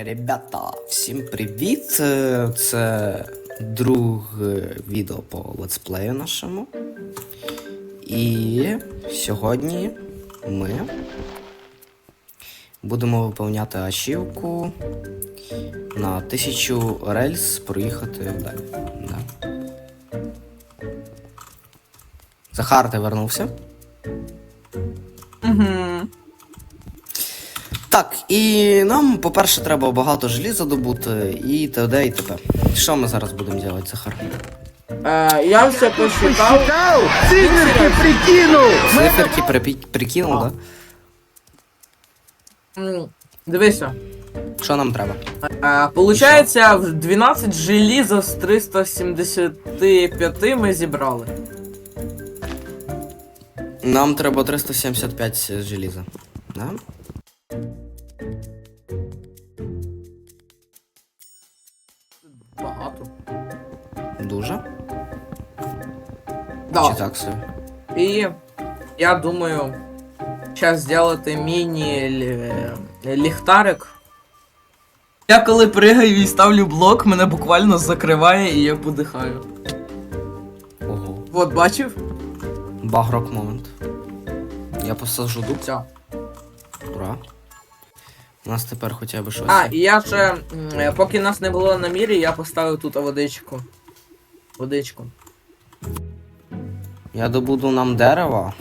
Ребята, всім привіт! Е, Це друге відео по летсплею нашому. І сьогодні ми будемо виповняти ачівку на тисячу рельс проїхати далі. Да. Захар, ти вернувся? Угу. Так, і нам, по-перше, треба багато желіза добути, і т.д. і т.п. Що ми зараз будемо робити, Захар? Е, я все посчитав. Циферки прикинул! Циферки припі- прикинув, да? М, Дивися. Що нам треба? Е, получається, в 12 желіза з 375 ми зібрали. Нам треба 375 желіза. Да? Да. Чи так собі? І я думаю, зараз зробити міні-ліхтарик. Я коли пригаю і ставлю блок, мене буквально закриває і я подихаю. Ого. От, бачив? Багрок момент. Я посаджу дуб. Все. Ура. У нас тепер хоча б щось. А, і я ще, м, е, поки нас не було на мірі, я поставив тут водичку. Водичку. Я добуду нам дерева.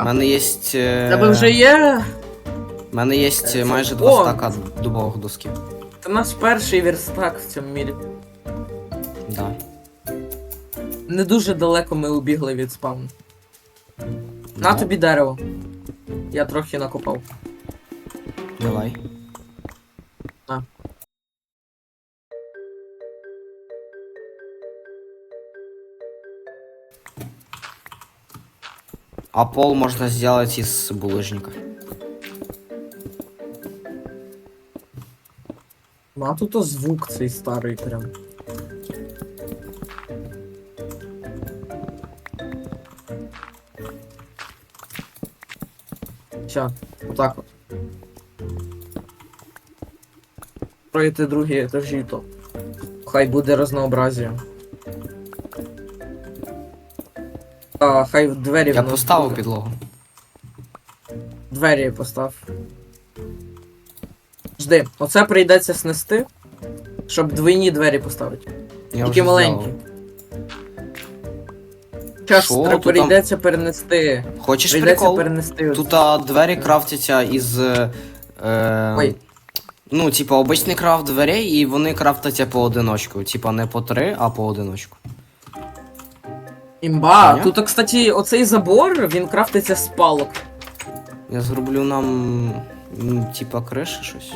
У мене є. е, Тебе вже є. У мене є Це- майже два О! стака дубових досків. Це наш перший верстак в цьому мірі. Да. Не дуже далеко ми убігли від спавну. На Ну, тобі дерево. Я трохи накопав. Давай. А пол можно сделать из булыжника. Ну, а тут звук цей старий прям. Ща, отак от. Строїти другі етажі, то хай буде разнообразія. А, хай в двері Я в нас поставив буде. підлогу. Двері постав. Жди, оце прийдеться снести, щоб двойні двері поставити. Я Тільки вже маленькі. зробив. Час? Тут там- прийдеться перенести. Хочеш Прийдеться прикол? перенести. Тут а, двері крафтяться із. Е, е, Ой. Ну, типа, обичний крафт дверей, і вони крафтяться по одиночку. Типа не по три, а по одиночку. Імба. Поняв? Тут, кстати, оцей забор, він крафтиться з палок. Я зроблю нам. м, Типа криші щось.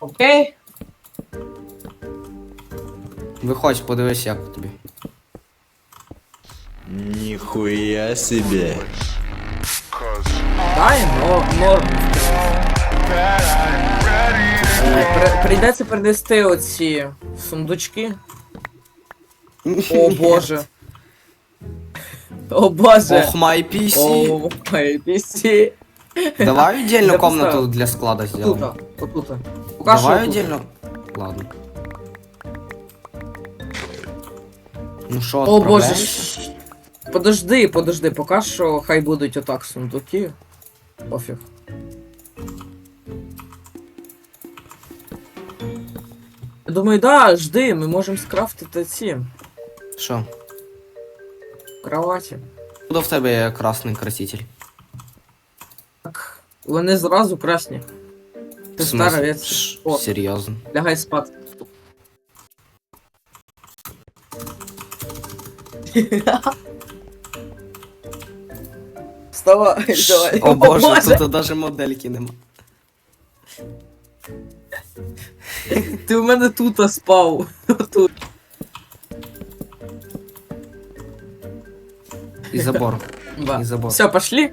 Окей. Виходь, подивись, як тобі. Нихуя себе. Дай, но норм. Е, при- Прийдеться перенести оці сундучки. О боже. О боже. Ох, май PC. О, мои пісі. Давай отдельно Я комнату для склада Отут, сделаем. Пока що Давай отдельно. Ладно. Ну що, О боже. ш- Подожди, подожди, поки що хай будуть отак сундуки. Пофіг. Я думаю, да, жди, ми можемо скрафтити ці Що? кроваті. Куди в тебе є красний краситель? Так, вони зразу красні. Ти В смислі? стара. Ш- О, Серйозно. лягай спати. Вставай, давай. О боже, тут навіть модельки нема. Ти в мене тут спав. Тут. Забор. Да. И забор. Все, пошли.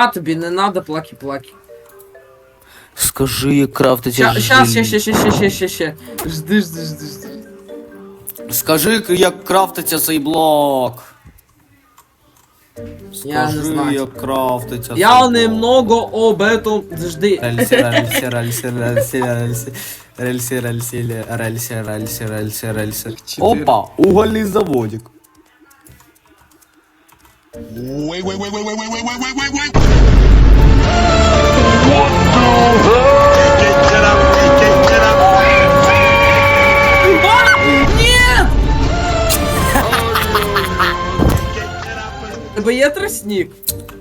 На тобі, не надо плаки-плаки. Скажи, як крафтиться. Ща, щас, ще, ще, ще, ще, ще, ще, ще. Жди, жди, жди, жди. Скажи, як крафтиться цей блок. Я не Скажи, знаю. як крафтиться. Я цей блок. немного об этом... Жди. Рельси, рельси, рельси, рельси, рельси. Рельси, рельси, рельси, рельси, рельси, рельси. Опа, угольний заводик. Wait, wait, wait, wait, wait, wait, wait, wait, wait, wait. Нет! Тебе є тростник?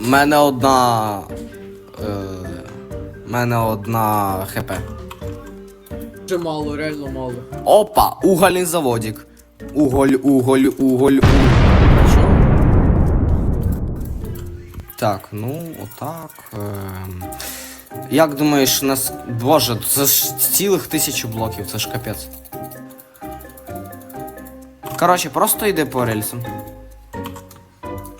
У мене одна. Е, у мене одна хп. Дуже мало, реально мало. Опа, угольний заводик. Уголь, уголь, уголь, уголь. Так, ну, отак. ем. Як думаєш, нас. Боже, це ж цілих тисячу блоків, це ж капець. Коротше, просто йди по рельсам.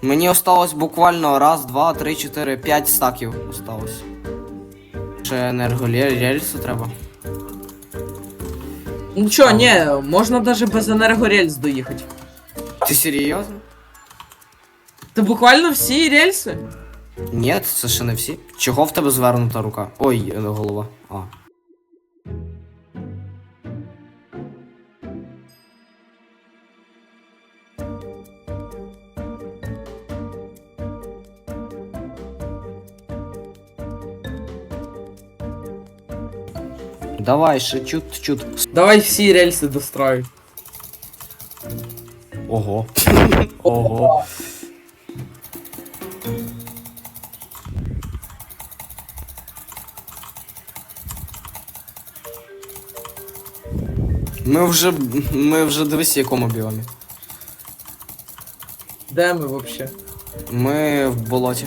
Мені осталось буквально раз, два, три, чотири, п'ять стаків осталось. Ще енерголельсу треба. Ну чо, ні, можна даже без енергорельс доїхати. Ти серйозно? Це буквально всі рельси? Ні, це ще не всі. Чого в тебе звернута рука? Ой, е, голова. А. Давай, ще чут-чут. Давай всі рельси достраю. Ого. Ого. Ми вже. Ми вже дивись, в якому біомі. Де ми вообще? Ми в болоті.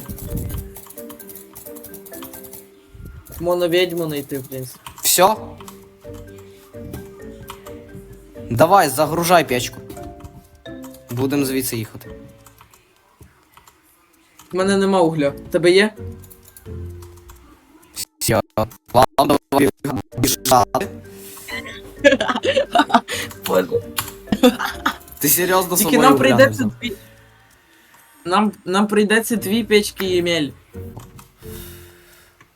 Можна відьму знайти, в принципі. Все? Давай, загружай печку. Будем звідси їхати. У мене нема угля. Тебе є? Все. Ладно, давай біжати. Ти серйозно Тільки собою нам угля прийдеться не взяв? дві. Нам, нам прийдеться дві печки Ємель.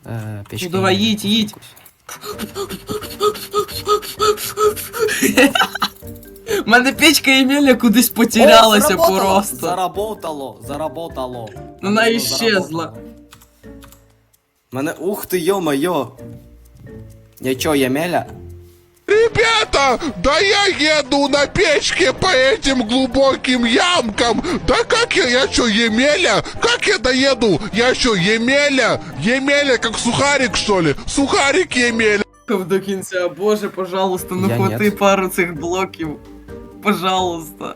Е, печки. Ну давай, їдь, їдь. У мене печка Ємеля кудись потерялася О, заработало, просто. Заработало, заработало. Вона Воно іщезла. заработало. Мене, ух ти, йо-моє. Я чо, Ємеля? Ребята, да я еду на печке по этим глубоким ямкам. Да как я, я что, Емеля? Как я доеду? Я что, Емеля? Емеля как сухарик, что ли? Сухарик Емеля. До кінця, боже, пожалуйста, ну Я хвати нет. пару цих блоків. Пожалуйста.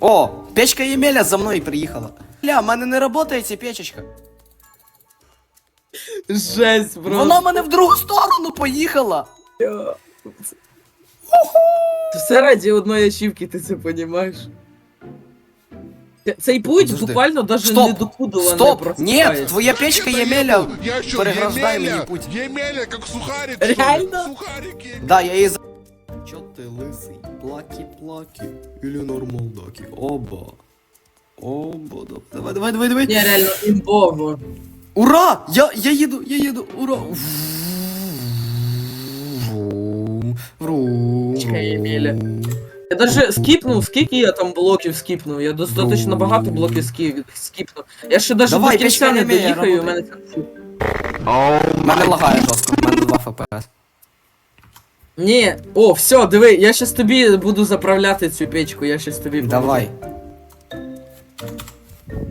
О, печка Ємеля за мною приїхала. Ля, в мене не працює ця печечка. Жесть, бро. Вона в мене в другу сторону поїхала. Все раді одної ачівки, ти це понімаєш? Цей путь Подожди. буквально даже Стоп, не докудова не Стоп, ні, твоя печка Я Ємеля. Я что, переграждає Емеля? мені путь. Емеля как сухарик, что ли? Реально? Сухарик Емеля. Да, я її за... Чо ти лисий? Плакі-плакі. Или нормалдаки. Оба. Оба, да- давай, давай, давай, давай. Ні, реально, імбово. Ура! Я, я їду, я їду, ура! Врум, Чекай, Ємеля. Я даже скіпнув, скільки я там блоків скіпнув. Я достатньо багато блоків ски- скіпнув. Я ще даже Давай, до кінця не Ємеля, доїхаю, і у работай. мене це. Мене лагає жорстко, в мене 2 фпс. Ні, о, все, диви, я щас тобі буду заправляти цю печку, я щас тобі буду. Давай,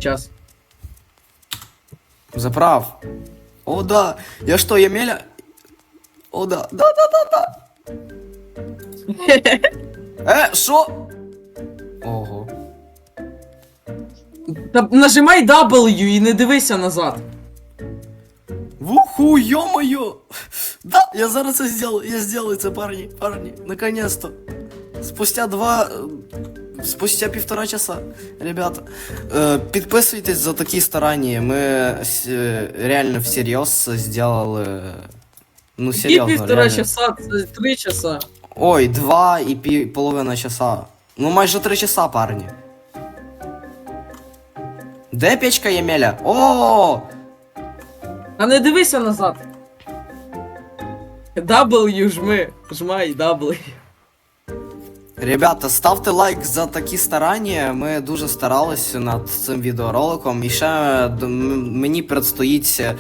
Час. Заправ. О, да. Я что, Емеля? О, да. Да, да, да, да. Е, що? Ого. Та нажимай W і не дивися назад. Вуху, ё-моё! Да, я зараз це сделаю, я сделаю це, парні, парні, наконец-то. Спустя два... е, спустя півтора часа, ребята. Е, підписуйтесь за такі старання. Ми с- е, реально всерйоз зробили. Ну, І серйозно. півтора реально. часа, це три часа. Ой, два і пі- половина часа. Ну, майже три часа, парні. Де печка Ємеля? О! А не дивися назад. W жми, жмай W. Ребята, ставте лайк за такі старання. Ми дуже старалися над цим відеороликом. І ще мені предстоїть е,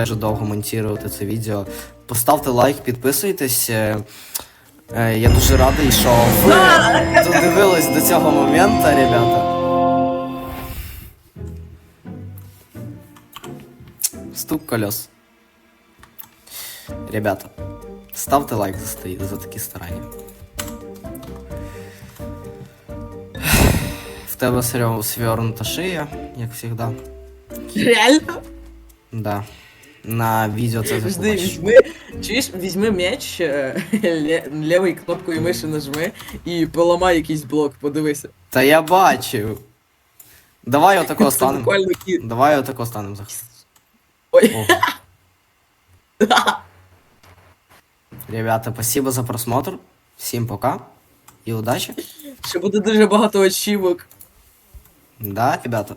дуже довго монтувати це відео. Поставте лайк, підписуйтесь. Е, е, Я дуже радий, що ви додивились до цього моменту, ребята. Стук колес. Ребята, ставте лайк за, за такі старання. В тебе свернута свернута шия, як завжди. Реально? Да. На відео це Жди, побачиш. візьми, чуєш, візьми м'яч, е, лє- лівою кнопкою миші нажми і поламай якийсь блок, подивися. Та я бачив. Давай отако Це станемо. буквально кіт. Давай отако станемо захист. Ой. Ребята, спасибо за просмотр. Всім пока. І удачі. Ще буде дуже багато очівок. Да, ребята.